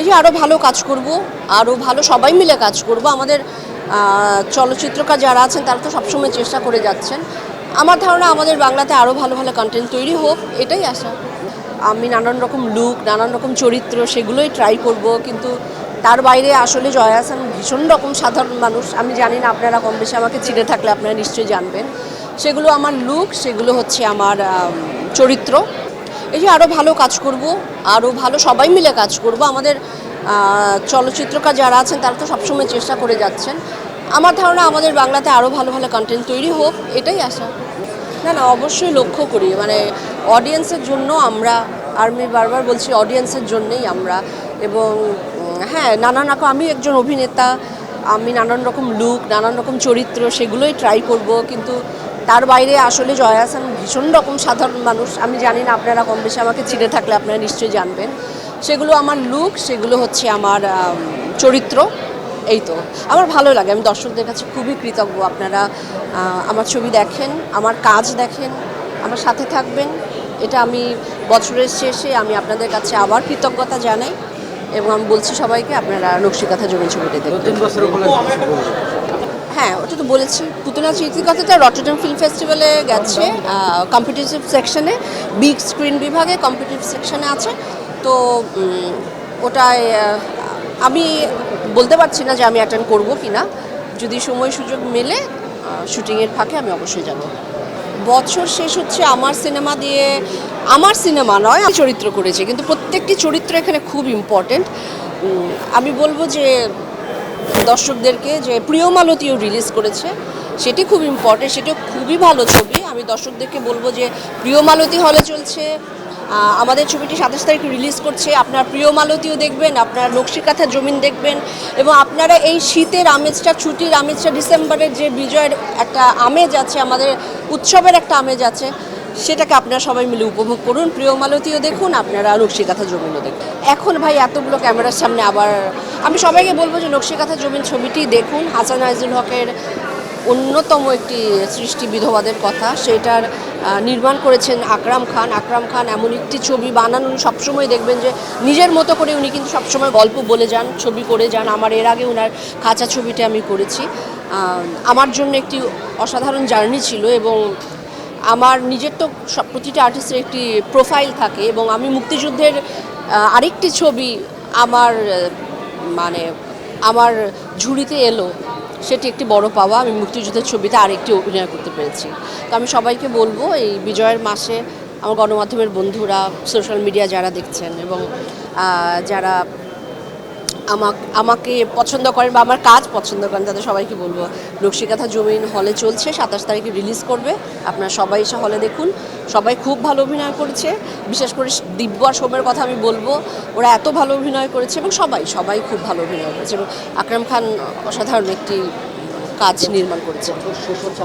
এই যে আরও ভালো কাজ করব আরও ভালো সবাই মিলে কাজ করব। আমাদের চলচ্চিত্রকার যারা আছেন, তারা তো সবসময় চেষ্টা করে যাচ্ছেন। আমার ধারণা আমাদের বাংলাতে আরও ভালো ভালো কন্টেন্ট তৈরি হোক, এটাই আশা। আমি নানান রকম লুক নানান রকম চরিত্র, সেগুলোই ট্রাই করব, কিন্তু তার বাইরে আসলে জয়া হাসান ভীষণ রকম সাধারণ মানুষ। আমি জানি না আপনারা কম বেশি আমাকে চিনে থাকলে আপনারা নিশ্চয়ই জানবেন। সেগুলো আমার লুক সেগুলো হচ্ছে আমার চরিত্র। এই যে আরও ভালো কাজ করব আরও ভালো সবাই মিলে কাজ করব। আমাদের চলচ্চিত্রকার যারা আছেন, তারা তো সবসময় চেষ্টা করে যাচ্ছেন। আমার ধারণা আমাদের বাংলাতে আরও ভালো ভালো কন্টেন্ট তৈরি হোক, এটাই আশা। না না, অবশ্যই লক্ষ্য করি। মানে অডিয়েন্সের জন্য আমরা, আর আমি বারবার বলছি অডিয়েন্সের জন্যই আমরা। এবং হ্যাঁ নানান রকম, আমি একজন অভিনেতা, আমি নানান রকম লুক নানান রকম চরিত্র, সেগুলোই ট্রাই করব। কিন্তু তার বাইরে আসলে জয়া হাসান ভীষণ রকম সাধারণ মানুষ। আমি জানি না আপনারা কম বেশি আমাকে চিনে থাকলে আপনারা নিশ্চয়ই জানবেন। সেগুলো আমার লুক সেগুলো হচ্ছে আমার চরিত্র। এই তো। আমার ভালো লাগে, আমি দর্শকদের কাছে খুবই কৃতজ্ঞ। আপনারা আমার ছবি দেখেন, আমার কাজ দেখেন, আমার সাথে থাকবেন। এটা আমি বছরের শেষে আমি আপনাদের কাছে আবার কৃতজ্ঞতা জানাই এবং আমি বলছি সবাইকে আপনারা নকশিকাথা জমি ছবিটা দেখবেন। হ্যাঁ ওটা তো বলেছি। পুতনা চিত্রিকতাটা রটারডাম ফিল্ম ফেস্টিভ্যালে গেছে কম্পিটিটিভ সেকশনে বিগ স্ক্রিন বিভাগে কম্পিটিটিভ সেকশনে আছে। তো ওটায় আমি বলতে পারছি না যে আমি অ্যাটেন্ড করব কি না যদি সময় সুযোগ মেলে শুটিংয়ের ফাঁকে আমি অবশ্যই যাব। বছর শেষ হচ্ছে আমার সিনেমা দিয়ে, আমার সিনেমা নয়, আমি চরিত্র করেছি। কিন্তু প্রত্যেকটি চরিত্র এখানে খুব ইম্পর্টেন্ট আমি বলব যে দর্শকদেরকে যে প্রিয় মালতীও রিলিজ করেছে, সেটি খুব ইম্পর্টেন্ট সেটা খুবই ভালো ছবি। আমি দর্শকদেরকে বলব যে প্রিয় মালতী হলে চলছে। আমাদের ছবিটি সাতাশ তারিখ রিলিজ করছে। আপনার প্রিয় মালতীও দেখবেন, আপনার নকশিকাথা জমিন দেখবেন এবং আপনারা এই শীতের আমেজটা, ছুটির আমেজটা, ডিসেম্বরের যে বিজয়ের একটা আমেজ আছে, আমাদের উৎসবের একটা আমেজ আছে সেটাকে আপনারা সবাই মিলে উপভোগ করুন। প্রিয় মালতীও দেখুন, আপনারা নকশিকাথা জমিনও দেখুন। এখন ভাই এতগুলো ক্যামেরার সামনে আবার আমি সবাইকে বলব যে নকশিকাথা জমিন ছবিটি দেখুন। হাসান আইজুল হকের অন্যতম একটি সৃষ্টি বিধবাদের কথা। সেটার নির্মাণ করেছেন আকরাম খান। আকরাম খান এমন একটি ছবি বানান, উনি সবসময় দেখবেন যে নিজের মতো করে উনি কিন্তু সবসময় গল্প বলে যান, ছবি করে যান। আমার এর আগে ওনার খাঁচা ছবিটা আমি করেছি। আমার জন্য একটি অসাধারণ জার্নি ছিল এবং আমার নিজের তো প্রতিটা আর্টিস্টের একটি প্রোফাইল থাকে এবং আমি মুক্তিযুদ্ধের আরেকটি ছবি আমার মানে আমার ঝুড়িতে এলো। সেটি একটি বড় পাওয়া। আমি মুক্তিযুদ্ধের ছবিতে আরেকটি অভিনয় করতে পেরেছি। তো আমি সবাইকে বলব, এই বিজয়ের মাসে আমার গণমাধ্যমের বন্ধুরা সোশ্যাল মিডিয়া যারা দেখছেন এবং যারা আমাকে পছন্দ করেন বা আমার কাজ পছন্দ করেন, তাদের সবাইকে বলব নকশিকাথা জমিন হলে চলছে, সাতাশ তারিখে রিলিজ করবে, আপনারা সবাই এসে হলে দেখুন। সবাই খুব ভালো অভিনয় করেছে, বিশেষ করে দিব্য আর সোমের কথা আমি বলব, ওরা এত ভালো অভিনয় করেছে এবং সবাই সবাই খুব ভালো অভিনয় করেছে এবং আকরাম খান অসাধারণ একটি কাজ নির্মাণ করেছে